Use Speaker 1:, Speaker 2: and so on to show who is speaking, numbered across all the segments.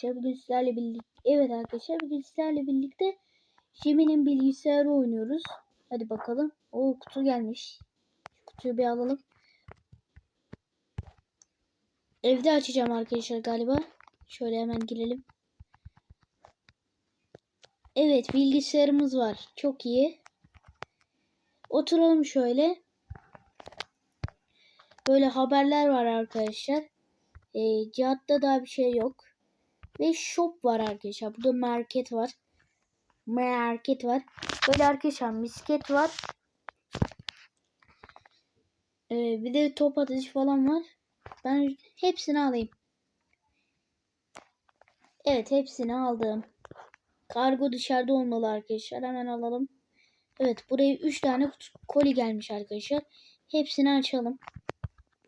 Speaker 1: arkadaşlar bugün sizlerle birlikte evet arkadaşlar bugün sizlerle birlikte Jimmy'nin bilgisayarı oynuyoruz. Hadi bakalım. O kutu gelmiş. Kutuyu bir alalım. Evde açacağım arkadaşlar galiba. Şöyle hemen girelim. Evet bilgisayarımız var. Çok iyi. Oturalım şöyle. Böyle haberler var arkadaşlar. E, Cihat'ta daha bir şey yok. Ve shop var arkadaşlar. Burada market var. Market var. Böyle arkadaşlar misket var. E, bir de top atıcı falan var. Ben hepsini alayım. Evet hepsini aldım. Kargo dışarıda olmalı arkadaşlar. Hemen alalım. Evet buraya 3 tane koli gelmiş arkadaşlar. Hepsini açalım.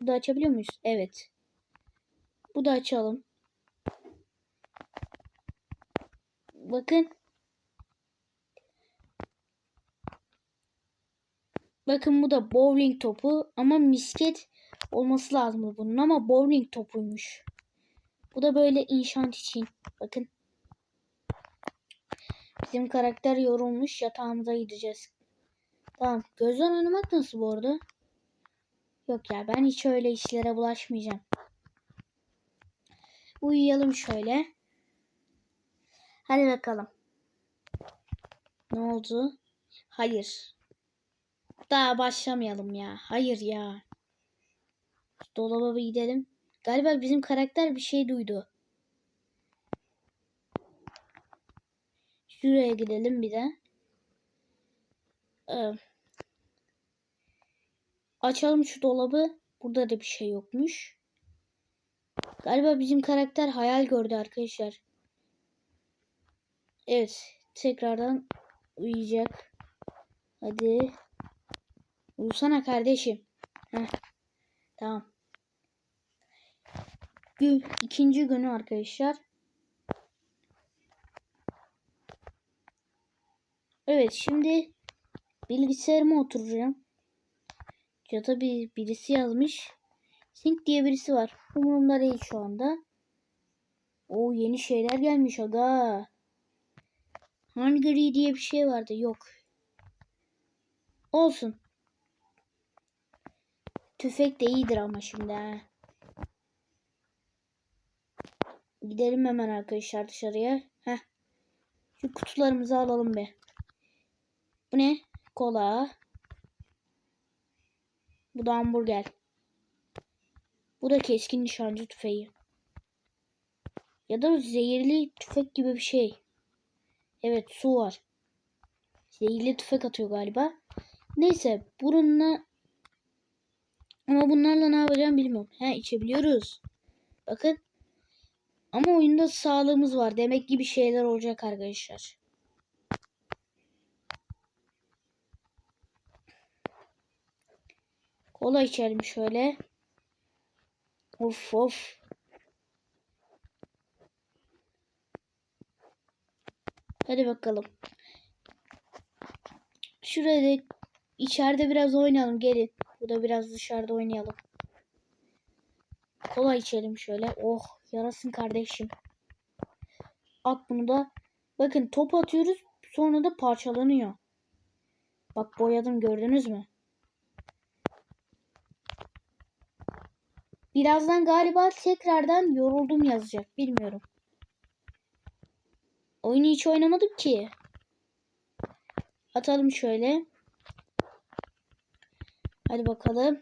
Speaker 1: Bu da açabiliyor muyuz? Evet. Bu da açalım. Bakın. Bakın bu da bowling topu ama misket olması lazım bunun ama bowling topuymuş. Bu da böyle inşaat için. Bakın. Bizim karakter yorulmuş. Yatağımıza gideceğiz. Tamam. Gözden oynamak nasıl bu arada? Yok ya ben hiç öyle işlere bulaşmayacağım. Uyuyalım şöyle. Hadi bakalım. Ne oldu? Hayır. Daha başlamayalım ya. Hayır ya. Dolaba bir gidelim. Galiba bizim karakter bir şey duydu. Şuraya gidelim bir de. Ee, açalım şu dolabı. Burada da bir şey yokmuş. Galiba bizim karakter hayal gördü arkadaşlar. Evet. Tekrardan uyuyacak. Hadi. Uyusana kardeşim. Heh. Tamam. Gün, ikinci günü arkadaşlar. Evet şimdi bilgisayarıma oturacağım. Ya tabi birisi yazmış. Sink diye birisi var. Umurumda değil şu anda. O yeni şeyler gelmiş aga. Hungry diye bir şey vardı. Yok. Olsun. Tüfek de iyidir ama şimdi ha. Gidelim hemen arkadaşlar dışarıya. Heh. Şu kutularımızı alalım be. Bu ne? Kola. Bu da hamburger. Bu da keskin nişancı tüfeği. Ya da zehirli tüfek gibi bir şey. Evet su var. Zehirli tüfek atıyor galiba. Neyse bununla ama bunlarla ne yapacağım bilmiyorum. He içebiliyoruz. Bakın. Ama oyunda sağlığımız var. Demek ki bir şeyler olacak arkadaşlar. Kola içelim şöyle. Of of. Hadi bakalım. Şurada içeride biraz oynayalım. Gelin. Burada biraz dışarıda oynayalım. Kola içelim şöyle. Oh yarasın kardeşim. At bunu da. Bakın top atıyoruz. Sonra da parçalanıyor. Bak boyadım gördünüz mü? Birazdan galiba tekrardan yoruldum yazacak. Bilmiyorum. Oyunu hiç oynamadım ki. Atalım şöyle. Hadi bakalım.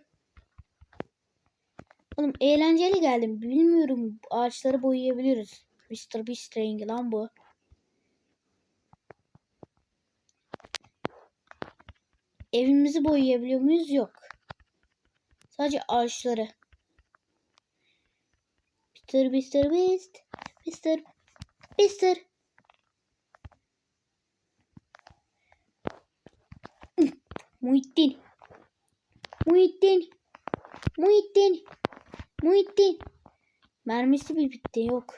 Speaker 1: Oğlum eğlenceli geldim. Bilmiyorum ağaçları boyayabiliriz. Mr. Beast rengi lan bu. Evimizi boyayabiliyor muyuz? Yok. Sadece ağaçları. Mr. Mr. Beast. Mr. Mr. Muhittin. Muhittin. Muhittin. Muhittin. Mermisi bir bitti yok.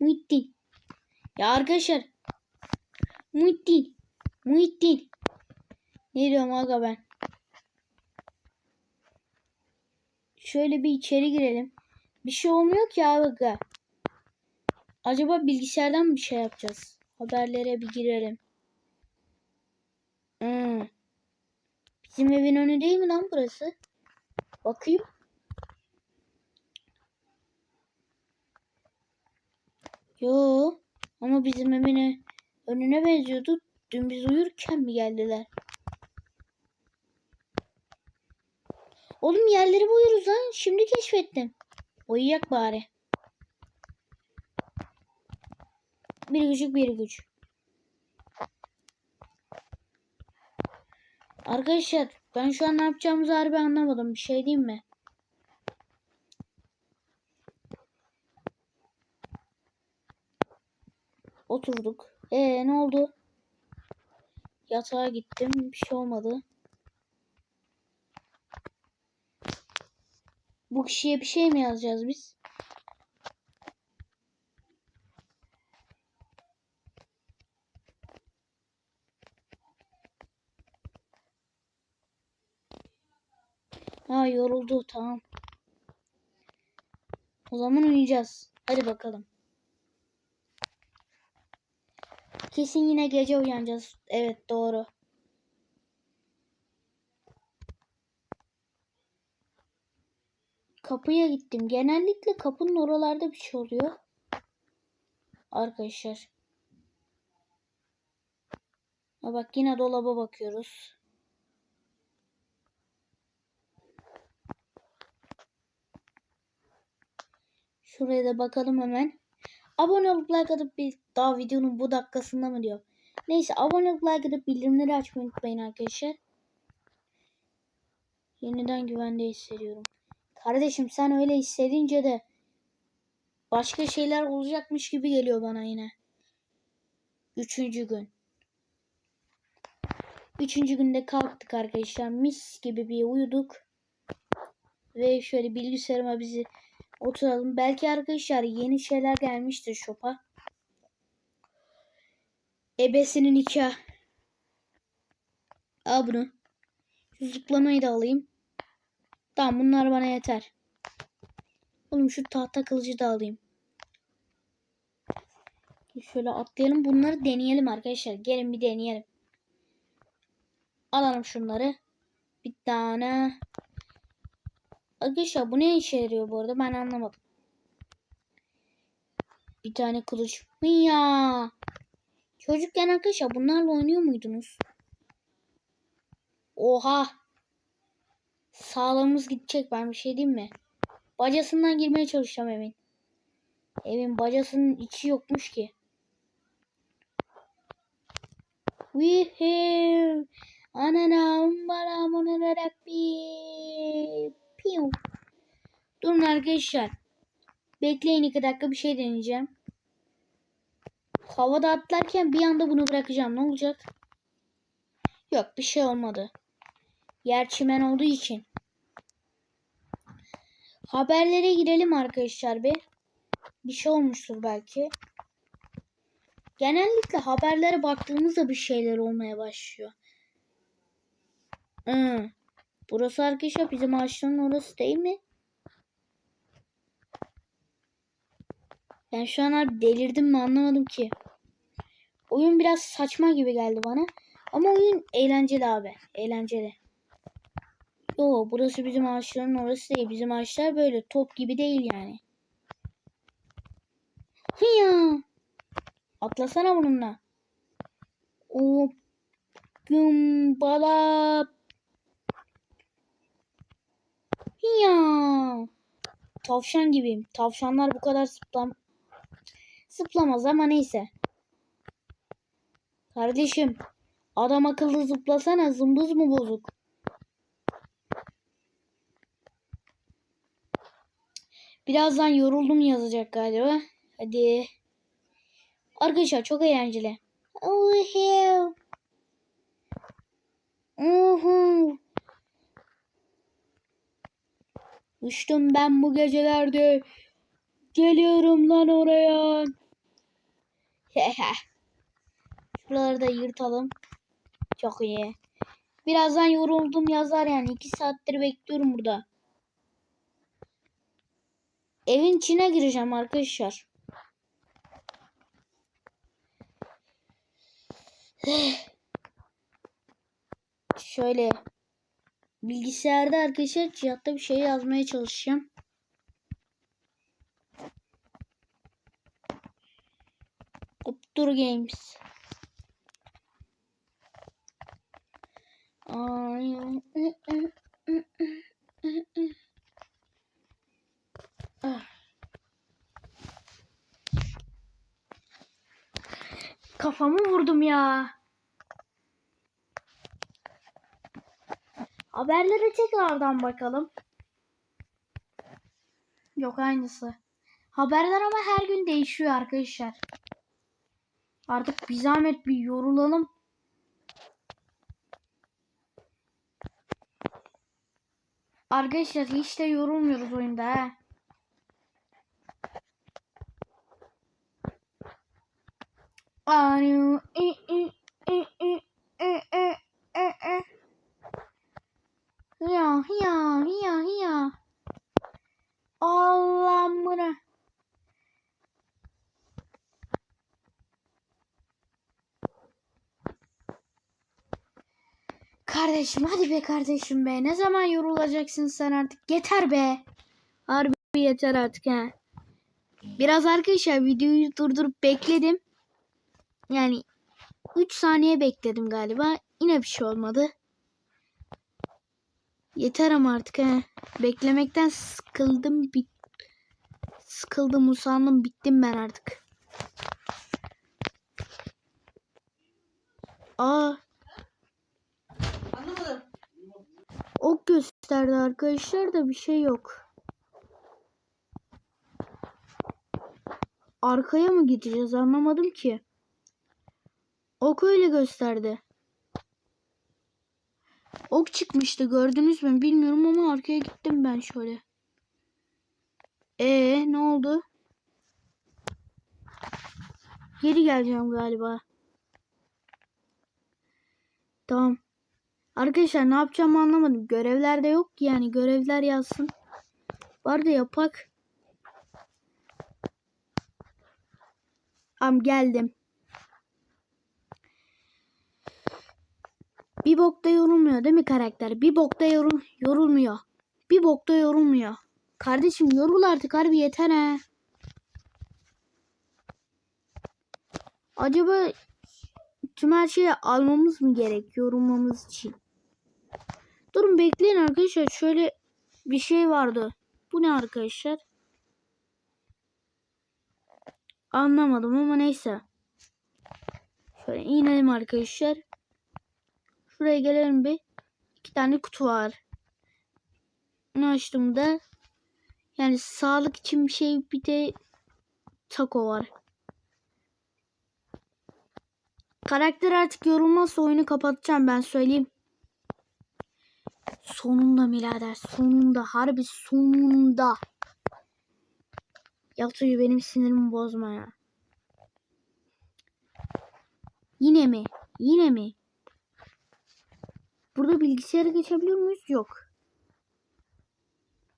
Speaker 1: Muhittin. Ya arkadaşlar. Muhittin. Muhittin. Ne diyorum aga ben? Şöyle bir içeri girelim. Bir şey olmuyor ki aga. Acaba bilgisayardan mı bir şey yapacağız? Haberlere bir girelim. Hmm. Bizim evin önü değil mi lan burası? Bakayım. Yo. Ama bizim evin önüne benziyordu. Dün biz uyurken mi geldiler? Oğlum yerleri boyuyoruz lan. Şimdi keşfettim. Uyuyak bari. Bir küçük bir güç. Arkadaşlar ben şu an ne yapacağımızı harbi anlamadım. Bir şey diyeyim mi? Oturduk. Ee ne oldu? Yatağa gittim. Bir şey olmadı. Bu kişiye bir şey mi yazacağız biz? Ha yoruldu tamam. O zaman uyuyacağız. Hadi bakalım. Kesin yine gece uyanacağız. Evet doğru. Kapıya gittim. Genellikle kapının oralarda bir şey oluyor. Arkadaşlar. Bak yine dolaba bakıyoruz. Şuraya da bakalım hemen. Abone olup like atıp bir daha videonun bu dakikasında mı diyor. Neyse abone olup like atıp bildirimleri açmayı unutmayın arkadaşlar. Yeniden güvende hissediyorum. Kardeşim sen öyle hissedince de başka şeyler olacakmış gibi geliyor bana yine. Üçüncü gün. Üçüncü günde kalktık arkadaşlar. Mis gibi bir uyuduk. Ve şöyle bilgisayarıma bizi oturalım. Belki arkadaşlar yeni şeyler gelmiştir shop'a. Ebesinin nikah. Al bunu. Şu zıplamayı da alayım. Tamam bunlar bana yeter. Oğlum şu tahta kılıcı da alayım. Şöyle atlayalım. Bunları deneyelim arkadaşlar. Gelin bir deneyelim. Alalım şunları. Bir tane. Arkadaşlar bu ne işe yarıyor bu arada ben anlamadım. Bir tane kılıç. Ya. Çocukken arkadaşlar bunlarla oynuyor muydunuz? Oha. Sağlığımız gidecek ben bir şey diyeyim mi? Bacasından girmeye çalışacağım evin. Evin bacasının içi yokmuş ki. We have ananam bana monarabbi. Arkadaşlar. Bekleyin iki dakika bir şey deneyeceğim. Havada atlarken bir anda bunu bırakacağım. Ne olacak? Yok bir şey olmadı. Yer çimen olduğu için. Haberlere girelim arkadaşlar bir. Bir şey olmuştur belki. Genellikle haberlere baktığımızda bir şeyler olmaya başlıyor. Hı. Burası arkadaşlar bizim ağaçların orası değil mi? Ben şu an abi delirdim mi anlamadım ki. Oyun biraz saçma gibi geldi bana. Ama oyun eğlenceli abi. Eğlenceli. Yo burası bizim ağaçların orası değil. Bizim ağaçlar böyle top gibi değil yani. Hıya. Atlasana bununla. O gümbala. Ya. Tavşan gibiyim. Tavşanlar bu kadar zıplam zıplamaz ama neyse. Kardeşim adam akıllı zıplasana zımbız mı bozuk? Birazdan yoruldum yazacak galiba. Hadi. Arkadaşlar çok eğlenceli. Oh hell. Uhu. Uçtum ben bu gecelerde. Geliyorum lan oraya. Şuraları da yırtalım. Çok iyi. Birazdan yoruldum yazar yani. iki saattir bekliyorum burada. Evin içine gireceğim arkadaşlar. Şöyle bilgisayarda arkadaşlar chatta bir şey yazmaya çalışacağım. Optur Games. Kafamı vurdum ya. Haberlere tekrardan bakalım. Yok aynısı. Haberler ama her gün değişiyor arkadaşlar. Artık bir zahmet bir yorulalım. Arkadaşlar hiç de yorulmuyoruz oyunda ha. Alo. i, Kardeşim hadi be kardeşim be. Ne zaman yorulacaksın sen artık? Yeter be. Harbi yeter artık ha. Biraz arkadaşlar videoyu durdurup bekledim. Yani 3 saniye bekledim galiba. Yine bir şey olmadı. Yeter ama artık he. Beklemekten sıkıldım. Bit sıkıldım, usandım, bittim ben artık. Aa,
Speaker 2: Anlamadım.
Speaker 1: Ok gösterdi arkadaşlar da bir şey yok. Arkaya mı gideceğiz anlamadım ki. Ok öyle gösterdi. Ok çıkmıştı gördünüz mü bilmiyorum ama arkaya gittim ben şöyle. Ee ne oldu? Geri geleceğim galiba. Tamam. Arkadaşlar ne yapacağımı anlamadım. Görevler de yok ki yani. Görevler yazsın. Var da yapak. Am geldim. Bir bokta yorulmuyor değil mi karakter? Bir bokta yorul yorulmuyor. Bir bokta yorulmuyor. Kardeşim yorul artık harbi yeter ha. Acaba tüm her şeyi almamız mı gerek yorulmamız için? Durun bekleyin arkadaşlar. Şöyle bir şey vardı. Bu ne arkadaşlar? Anlamadım ama neyse. Şöyle inelim arkadaşlar. Şuraya gelelim bir. İki tane kutu var. Bunu açtığımda yani sağlık için bir şey bir de taco var. Karakter artık yorulmazsa oyunu kapatacağım ben söyleyeyim. Sonunda birader sonunda harbi sonunda. Yatuyu benim sinirimi bozma ya. Yine mi? Yine mi? Burada bilgisayara geçebiliyor muyuz? Yok.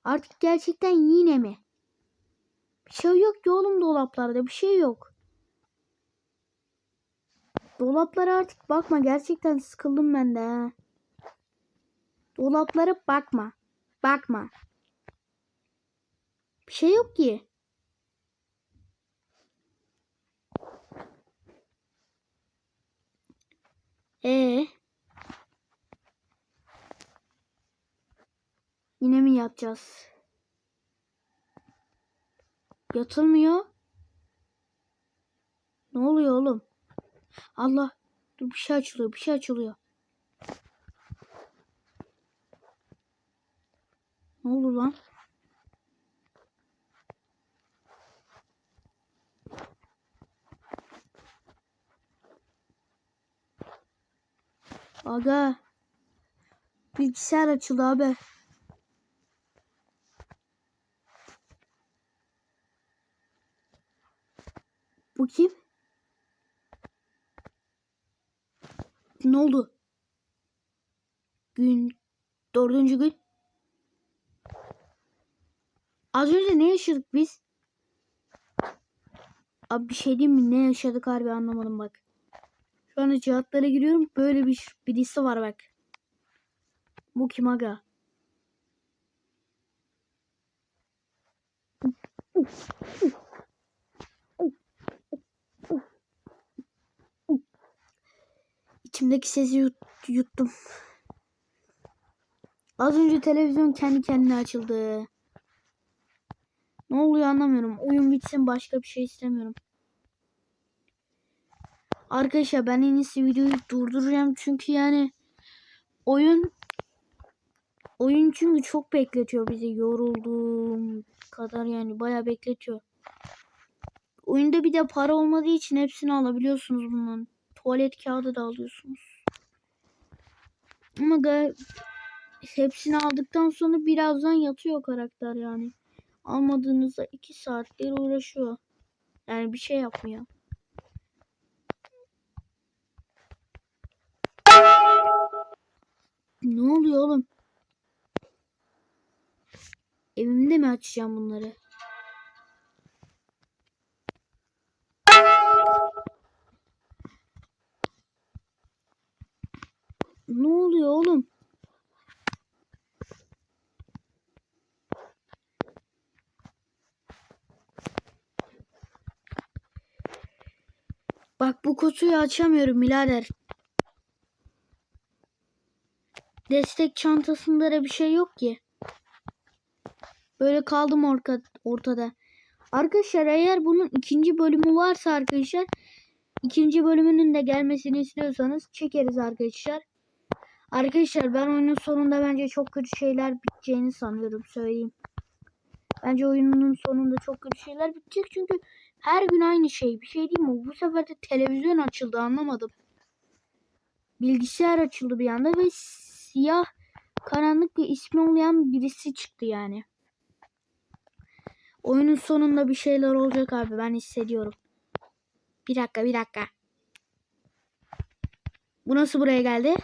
Speaker 1: Artık gerçekten yine mi? Bir şey yok ki oğlum dolaplarda. Bir şey yok. Dolaplara artık bakma. Gerçekten sıkıldım ben de. Dolaplara bakma. Bakma. Bir şey yok ki. Ee. Yine mi yatacağız? Yatılmıyor. Ne oluyor oğlum? Allah. Dur bir şey açılıyor. Bir şey açılıyor. Ne oldu lan? Aga. Bilgisayar açıldı abi. Bu kim? Ne oldu? Gün dördüncü gün. Az önce ne yaşadık biz? Abi bir şey diyeyim mi? Ne yaşadık harbi anlamadım bak. Şu anda cihatlara giriyorum. Böyle bir birisi var bak. Bu kim aga? İçimdeki sesi yut- yuttum. Az önce televizyon kendi kendine açıldı. Ne oluyor anlamıyorum. Oyun bitsin başka bir şey istemiyorum. Arkadaşlar ben en iyisi videoyu durduracağım çünkü yani oyun oyun çünkü çok bekletiyor bizi yorulduğum kadar yani bayağı bekletiyor. Oyunda bir de para olmadığı için hepsini alabiliyorsunuz bundan. Tuvalet kağıdı da alıyorsunuz. Ama hepsini aldıktan sonra birazdan yatıyor karakter yani. Almadığınızda 2 saatler uğraşıyor. Yani bir şey yapmıyor. Ne oluyor oğlum? Evimde mi açacağım bunları? Ne oluyor oğlum? Bak bu kutuyu açamıyorum birader. Destek çantasında da bir şey yok ki. Böyle kaldım orka, ortada. Arkadaşlar eğer bunun ikinci bölümü varsa arkadaşlar ikinci bölümünün de gelmesini istiyorsanız çekeriz arkadaşlar. Arkadaşlar ben oyunun sonunda bence çok kötü şeyler biteceğini sanıyorum söyleyeyim. Bence oyunun sonunda çok kötü şeyler bitecek çünkü her gün aynı şey. Bir şey değil mi? Bu sefer de televizyon açıldı anlamadım. Bilgisayar açıldı bir anda ve siyah karanlık bir ismi olmayan birisi çıktı yani. Oyunun sonunda bir şeyler olacak abi ben hissediyorum. Bir dakika bir dakika. Bu nasıl buraya geldi?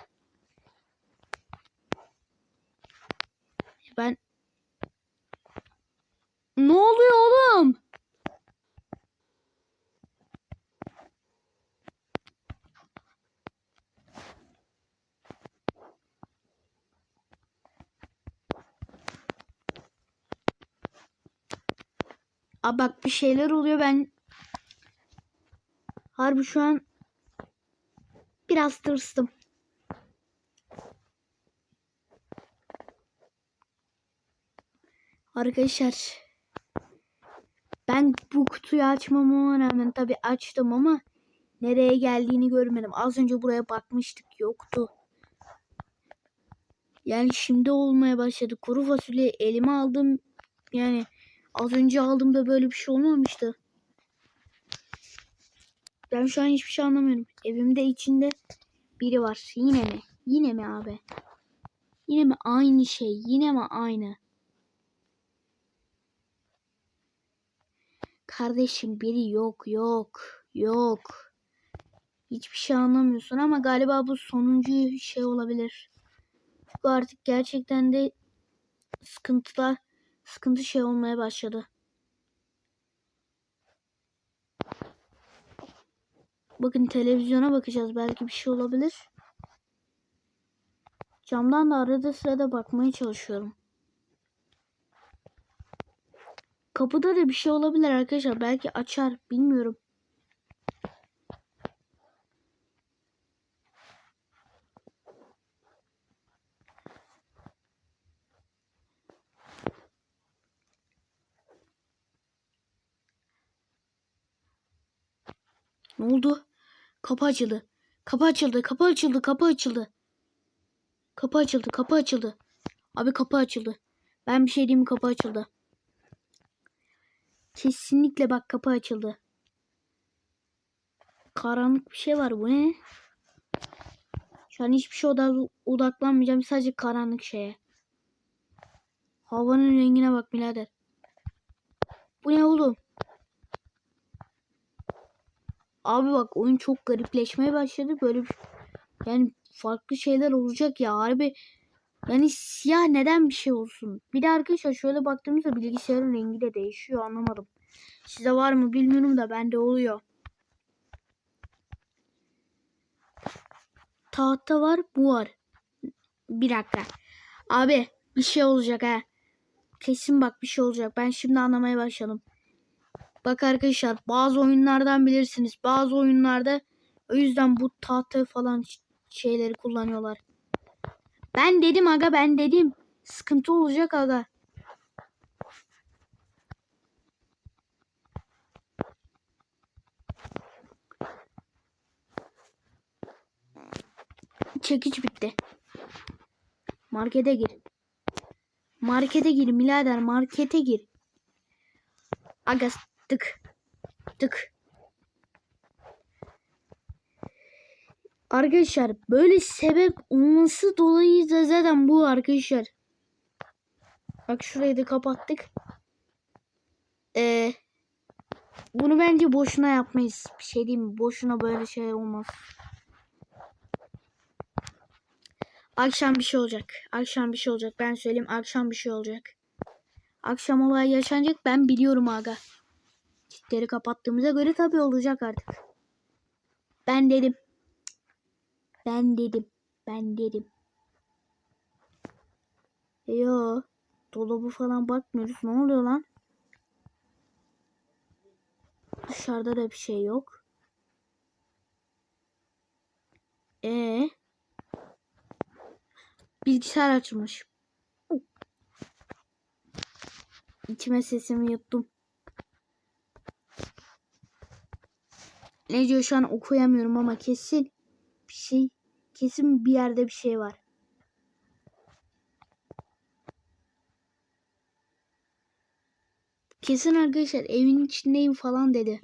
Speaker 1: Ben Ne oluyor oğlum? Aa bak bir şeyler oluyor ben Harbi şu an biraz tırstım. Arkadaşlar ben bu kutuyu açmama rağmen tabi açtım ama nereye geldiğini görmedim. Az önce buraya bakmıştık yoktu. Yani şimdi olmaya başladı. Kuru fasulye elime aldım. Yani az önce aldığımda böyle bir şey olmamıştı. Ben şu an hiçbir şey anlamıyorum. Evimde içinde biri var. Yine mi? Yine mi abi? Yine mi aynı şey? Yine mi aynı? Kardeşim biri yok yok yok. Hiçbir şey anlamıyorsun ama galiba bu sonuncu şey olabilir. Çünkü artık gerçekten de sıkıntılar sıkıntı şey olmaya başladı. Bakın televizyona bakacağız. Belki bir şey olabilir. Camdan da arada sırada bakmaya çalışıyorum. Kapıda da bir şey olabilir arkadaşlar. Belki açar. Bilmiyorum. Ne oldu? Kapı açıldı. Kapı açıldı. Kapı açıldı. Kapı açıldı. Kapı açıldı. Kapı açıldı. Abi kapı açıldı. Ben bir şey diyeyim? Kapı açıldı. Kesinlikle bak kapı açıldı. Karanlık bir şey var. Bu ne? Şu an hiçbir şey oda odaklanmayacağım. Sadece karanlık şeye. Havanın rengine bak birader. Bu ne oğlum? Abi bak oyun çok garipleşmeye başladı. Böyle bir yani farklı şeyler olacak ya harbi. Yani siyah neden bir şey olsun? Bir de arkadaşlar şöyle baktığımızda bilgisayarın rengi de değişiyor anlamadım. Size var mı bilmiyorum da bende oluyor. tahta var bu var. Bir dakika. Abi bir şey olacak ha. Kesin bak bir şey olacak. Ben şimdi anlamaya başladım. Bak arkadaşlar bazı oyunlardan bilirsiniz. Bazı oyunlarda o yüzden bu tahta falan şeyleri kullanıyorlar. Ben dedim aga ben dedim. Sıkıntı olacak aga. Çekiç bitti. Markete gir. Markete gir birader markete gir. Aga tık. Tık. Arkadaşlar böyle sebep olması dolayı da zaten bu arkadaşlar. Bak şurayı da kapattık. Ee, bunu bence boşuna yapmayız. Bir şey diyeyim? Boşuna böyle şey olmaz. Akşam bir şey olacak. Akşam bir şey olacak. Ben söyleyeyim akşam bir şey olacak. Akşam olay yaşanacak. Ben biliyorum aga. Kitleri kapattığımıza göre tabii olacak artık. Ben dedim. Ben dedim. Ben dedim. Yo. Dolabı falan bakmıyoruz. Ne oluyor lan? Dışarıda da bir şey yok. Ee, bilgisayar açılmış. İçime sesimi yuttum. Ne diyor şu an okuyamıyorum ama kesin bir şey kesin bir yerde bir şey var. Kesin arkadaşlar evin içindeyim falan dedi.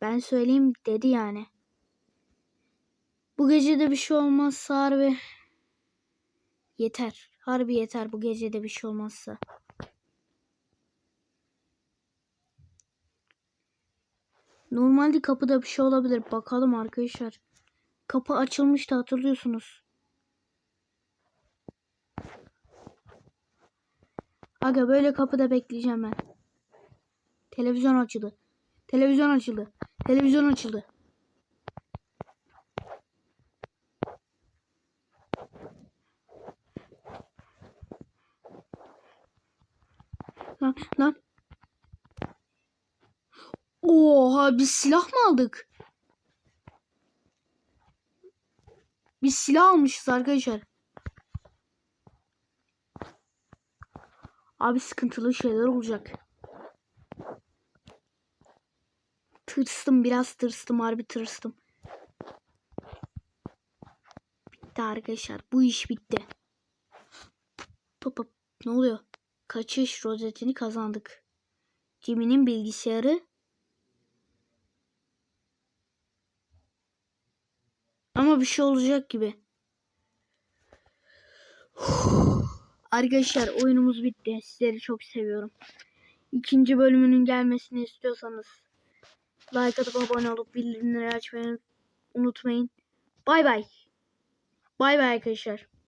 Speaker 1: Ben söyleyeyim dedi yani. Bu gece de bir şey olmazsa harbi yeter. Harbi yeter bu gece de bir şey olmazsa. Normalde kapıda bir şey olabilir. Bakalım arkadaşlar. Kapı açılmıştı hatırlıyorsunuz. Aga böyle kapıda bekleyeceğim ben. Televizyon açıldı. Televizyon açıldı. Televizyon açıldı. Lan lan. Oha biz silah mı aldık? Biz silah almışız arkadaşlar. Abi sıkıntılı şeyler olacak. Tırstım biraz tırstım harbi tırstım. Bitti arkadaşlar bu iş bitti. Pop pop ne oluyor? Kaçış rozetini kazandık. Jimmy'nin bilgisayarı. Bir şey olacak gibi. Arkadaşlar oyunumuz bitti. Sizleri çok seviyorum. İkinci bölümünün gelmesini istiyorsanız like atıp abone olup bildirimleri açmayı unutmayın. Bay bay. Bay bay arkadaşlar.